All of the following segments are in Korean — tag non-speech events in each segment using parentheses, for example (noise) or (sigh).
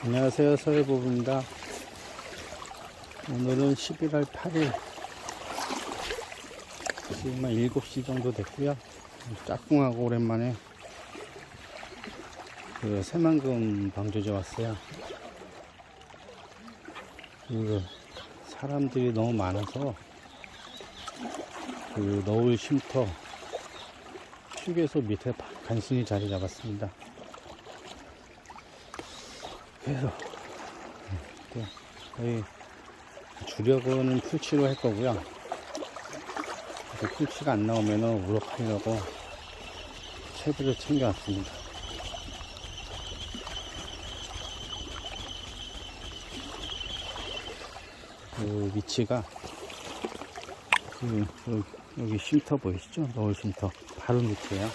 안녕하세요 서해부부입니다. 오늘은 11월 8일. 지금 한 7시 정도 됐고요. 짝꿍하고 오랜만에 그 새만금 방조제 왔어요. 그 사람들이 너무 많아서 그 너울 쉼터 휴게소 밑에 간신히 자리 잡았습니다 그래서 네, 거의 주력은 풀치로 할 거고요. 그 풀치가 안 나오면은 우럭하려고 채비를 챙겨왔습니다. 그 위치가 그, 그 여기 쉼터 보이시죠? 노을 쉼터 바로 밑에요.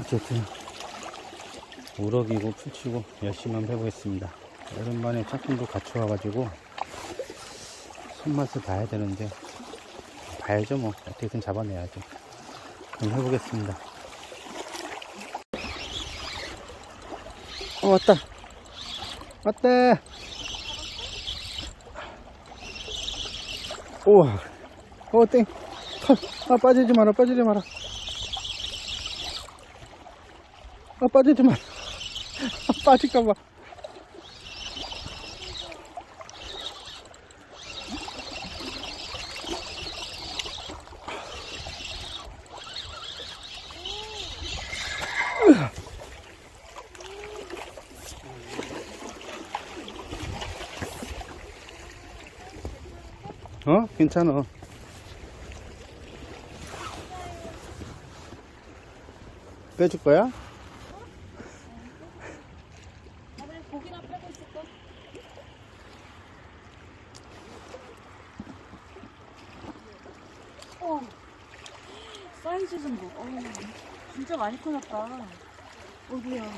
어쨌든 우럭이고 풀치고 열심히 한번 해보겠습니다. 오랜만에 짝꿍도 같이 와가지고 손맛을 봐야 되는데 봐야죠 뭐. 어떻게든 잡아내야죠. 그럼 해보겠습니다. 어 왔다. 왔다 우와. 어땡. 아 빠지지 마라 빠지지 마라. 아 빠지지 마라. 아, (laughs) 빠질까봐 어? 괜찮아. 빼줄 거야? 아무리 고기나 빼고 있을까? 어, 사이즈 좀 봐. 어, 진짜 많이 커졌다. 어디야?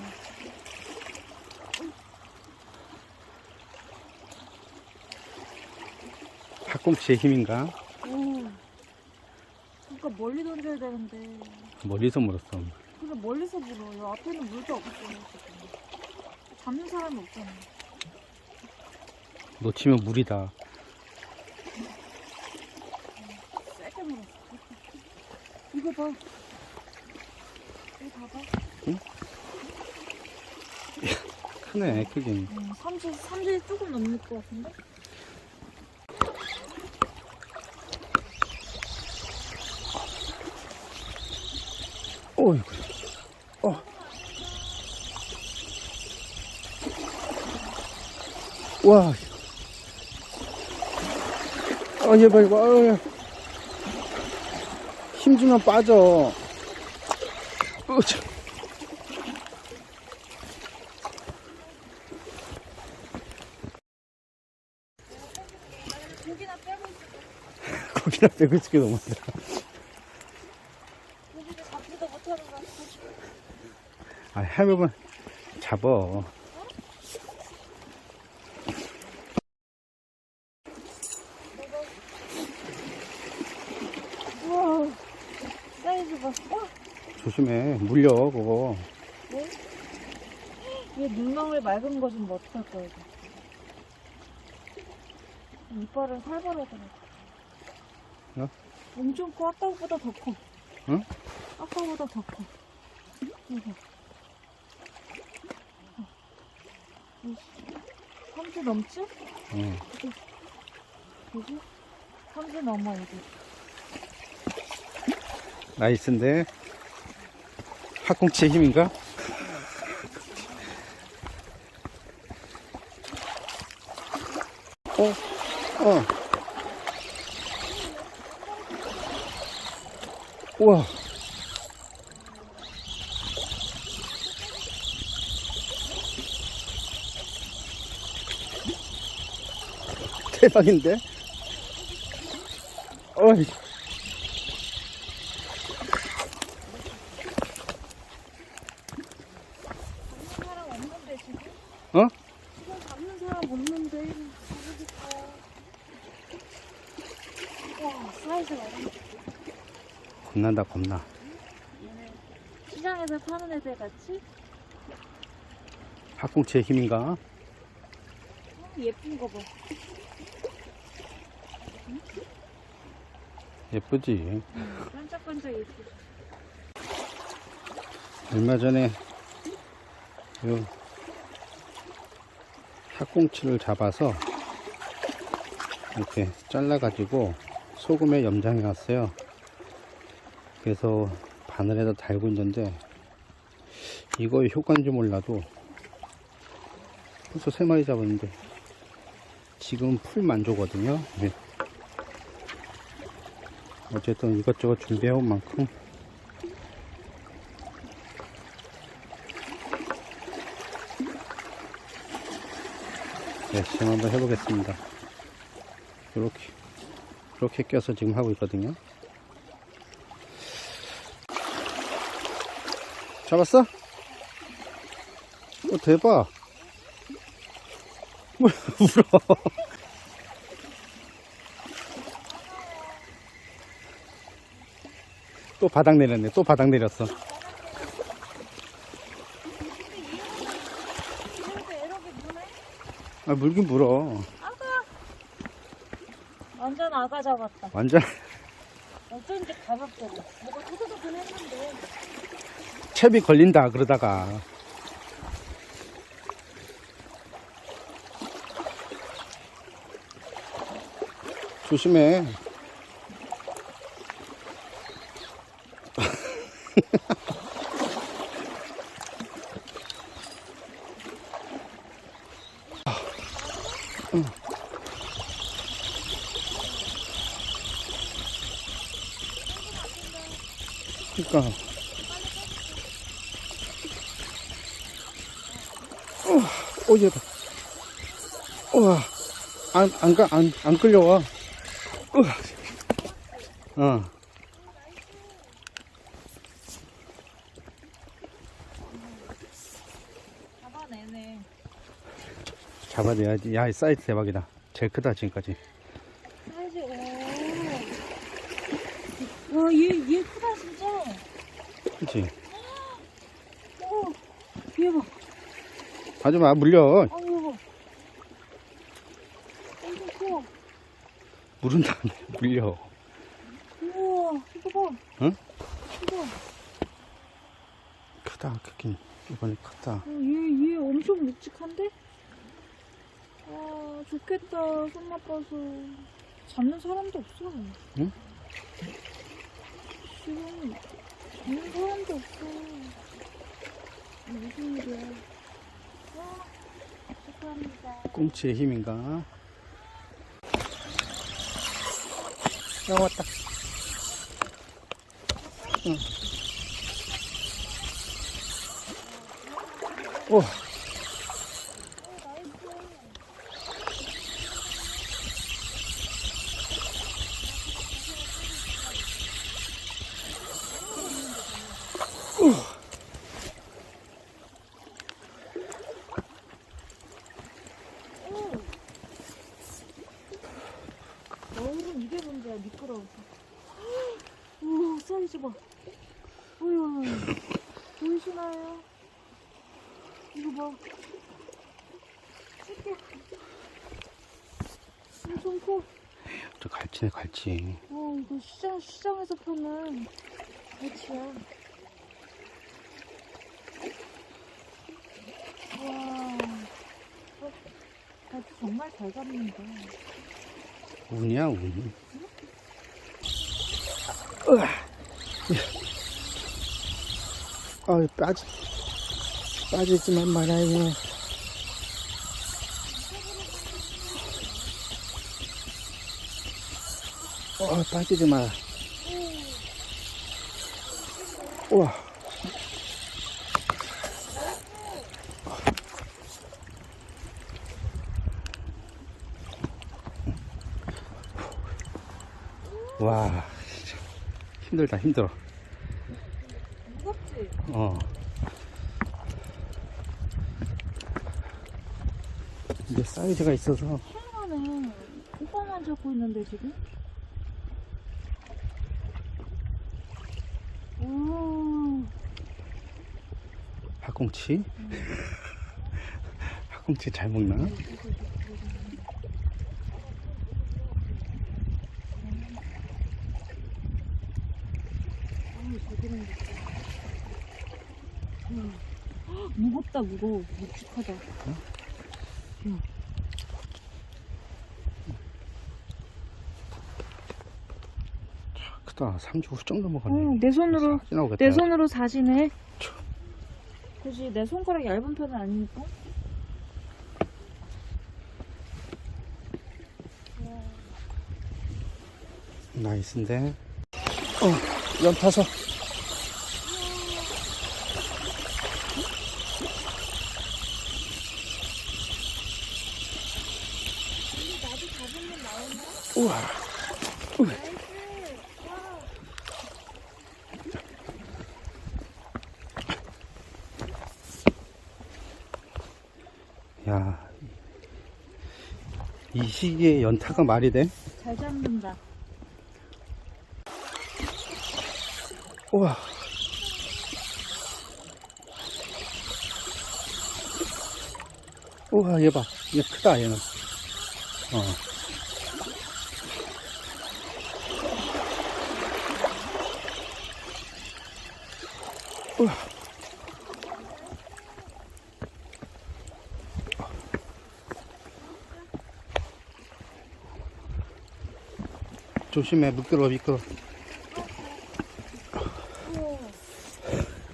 팔꿈치의 힘인가? 오, 그러니까 멀리 던져야 되는데. 멀리서 물었어. 그래 멀리서 불어. 요 앞에는 물도 없어. 잡는 사람이 없잖아. 놓치면 물이다. 세게 물었어. 이거 봐. 이거 봐봐. 크네, 크긴. 음, 30, 30 조금 넘을 것 같은데? 어이구. 와. 아, 얘 봐, 이거. 아, 야. 힘주면 빠져. 어, 참. 고기나 빼고 있어. 거기다 빼고 있을 게 너무 많다. 고기를 잡지도 못하는 거야. 아, 해보면 잡어. 우와, 사이즈 봐. 와, 조심해. 물려, 그거. 뭐? 얘 눈망울 맑은 거 좀 어떡할 거야, 이거. 이빨은 살벌하더라. 어? 엄청 커. 아까보다 더 커. 응? 아까보다 더 커. 이거. 어. 30 넘지? 응. 그지? 30 넘어, 이거. 나이스인데. 팔꿈치의 힘인가? 어, 어. 우와. 대박인데? 어이. 잡는 사람 없는데, 지금? 어? 지금 잡는 사람 없는데. 모르겠어. 와, 사이즈가 엄청 겁난다, 겁나. 시장에서 파는 애들 같이? 학꽁치의 힘인가? 어, 예쁜 거 봐. 예쁘지. 응, 반짝반짝 예쁘. 얼마 전에 요 학꽁치를 잡아서 이렇게 잘라가지고 소금에 염장해 놨어요. 그래서 바늘에다 달고 있는데 이거의 효과인지 몰라도 벌써 세 마리 잡았는데 지금 풀 만조거든요. 네. 어쨌든 이것저것 준비해온 만큼 네, 지금 한번 해보겠습니다. 이렇게, 이렇게 껴서 지금 하고 있거든요. 잡았어? 어, 대박. 물, (laughs) 울어. 또 바닥 내렸네. 또 바닥 내렸어. 아, 물긴 물어. 아가! 완전 아가 잡았다. 완전 어쩐지 가볍더라. 뭐가 토도독은 했는데. 첩이 걸린다, 그러다가. 조심해. (laughs) 그니까. 오, 얘다. 우와. 안, 안, 가, 안, 안 끌려와. 우와. 어. 잡아내네. 잡아내야지. 야, 이 사이즈 대박이다. 제일 크다, 지금까지. 사이즈, 오. 와, 얘, 얘 크다, 진짜. 그치? 오. 얘 봐. 하지 마, 물려. 커. 물은 다음에 물려. 우와, 이거 봐. 응? 이거. 크다, 크긴. 이번에 크다. 어, 얘, 얘 엄청 묵직한데? 아, 좋겠다. 손맛 봐서. 잡는 사람도 없어. 응? 지금, 잡는 사람도 없어. 무슨 일이야. 꽁치의 힘인가? 야, 왔다. 응. 오. 너울은 이게 문제야, 미끄러워서. 우와, 사이즈 봐. 어휴, 보이시나요? 이거 봐. 새끼. 엄청 커. 저 갈치네, 갈치. 와, 이거 시장, 시장에서 파는 배치야. 와, 어, 배치 정말 잘 잡는다. 운이야, 운. 아, 빠지, 빠지지만 말아요. 어, 빠지지 마. 우와. 와, 힘들다, 힘들어. 무겁지? 어. 이게 사이즈가 있어서 희한하네. 오빠만 잡고 있는데, 지금? 오, 학꽁치 훔치 (laughs) 잘 먹나? 아 우, 저기는 음. 헉, 무겁다 무거워 묵직하다 크다. 3주 후 정도 먹었네. 어, 내 손으로. 내 손으로 사지네 그지 내 손가락 얇은 편은 아니니까 나이스인데. 어, 연 타서. 나도 잡으면 나오나? 우와. 우와. 야, 이 시기에 연타가 말이 돼? 잘 잡는다 우와. 우와, 얘 봐. 얘 크다, 얘는. 어. 조심해, 미끄러, 미끄러.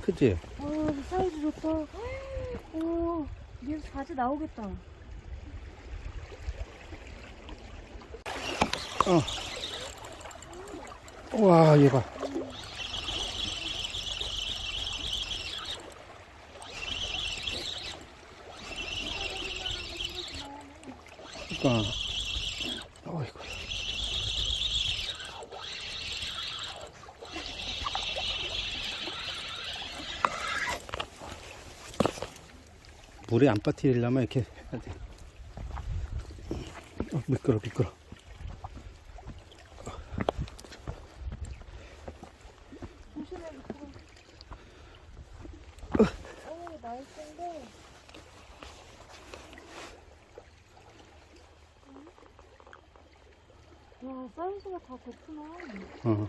그치? 아 사이즈 좋다 오얘 바지 나오겠다 우와, 얘 봐. 그니까, 물에 안 빠뜨리려면 이렇게 해야 돼. 어, 미끄러, 미끄러. 조심해 미끄러 오 나이스인데 와 사이즈가 다 좋구나 어.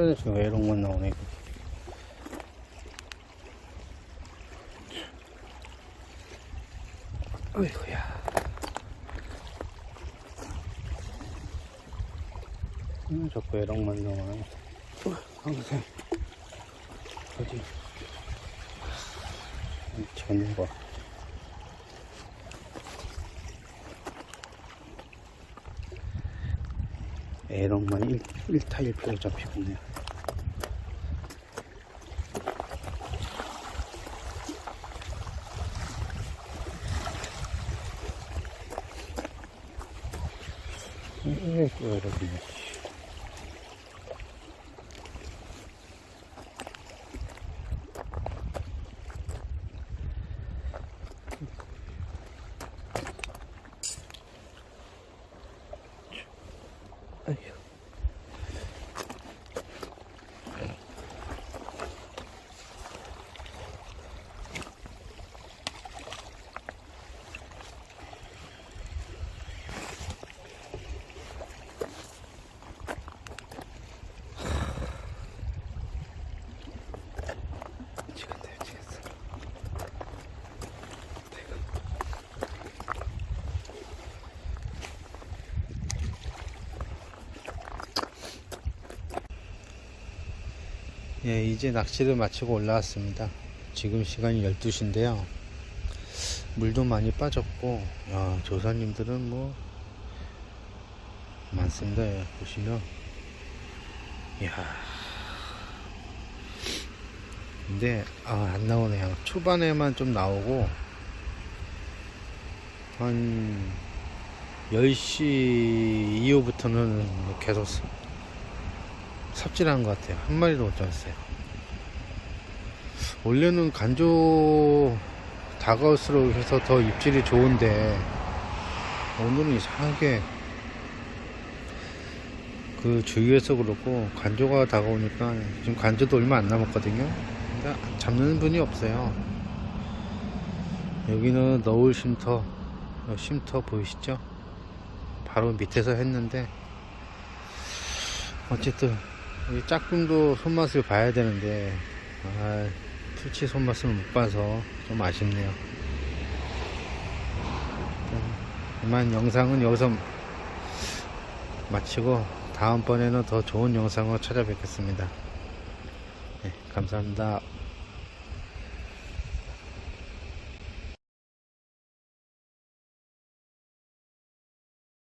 안 잡았네. 에이. 아, 어디. 상세. 아, 저 외롱만 나오네. 어이구야. 음, 자꾸 외롱만 나와. 어, 상세. 어디. 전거 에롱만 1, 1타 1표로 잡히고 있네요. 에이구, 여러분. 아 예, 이제 낚시를 마치고 올라왔습니다. 지금 시간이 12시인데요. 물도 많이 빠졌고 야 조사님들은 뭐 많습니다 예, 보시면 이야 근데 아, 안 나오네요 초반에만 좀 나오고 한 10시 이후부터는 계속 삽- 삽질하는 것 같아요. 한 마리도 못 잡았어요. 원래는 간조 다가올수록 해서 더 입질이 좋은데 오늘은 이상하게 그 주위에서 그렇고 간조가 다가오니까 지금 간조도 얼마 안 남았거든요. 근데 잡는 분이 없어요. 여기는 너울 쉼터 어, 쉼터 보이시죠? 바로 밑에서 했는데 어쨌든 이 짝꿍도 손맛을 봐야 되는데 아, 풀치 손맛을 못 봐서 좀 아쉽네요. 이만 영상은 여기서 마치고 다음번에는 더 좋은 영상으로 찾아뵙겠습니다. 네, 감사합니다.